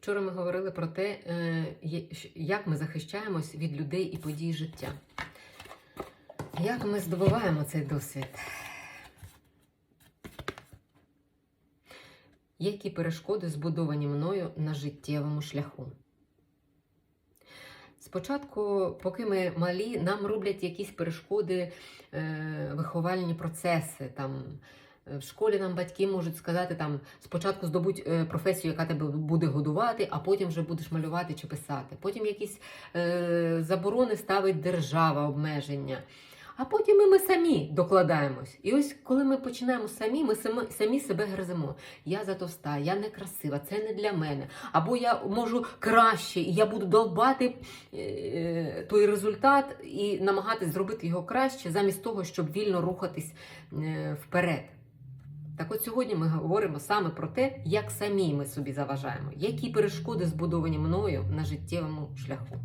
Вчора ми говорили про те, е, як ми захищаємось від людей і подій життя. Як ми здобуваємо цей досвід? Які перешкоди збудовані мною на життєвому шляху? Спочатку, поки ми малі, нам роблять якісь перешкоди, е, виховальні процеси. Там, в школі нам батьки можуть сказати, там, спочатку здобудь е, професію, яка тебе буде годувати, а потім вже будеш малювати чи писати. Потім якісь е, заборони ставить держава, обмеження. А потім і ми самі докладаємось. І ось коли ми починаємо самі, ми самі, самі себе гриземо. Я затовста, я некрасива, це не для мене. Або я можу краще, і я буду долбати е, той результат і намагатись зробити його краще, замість того, щоб вільно рухатись е, вперед. Так от сьогодні ми говоримо саме про те, як самі ми собі заважаємо, які перешкоди збудовані мною на життєвому шляху.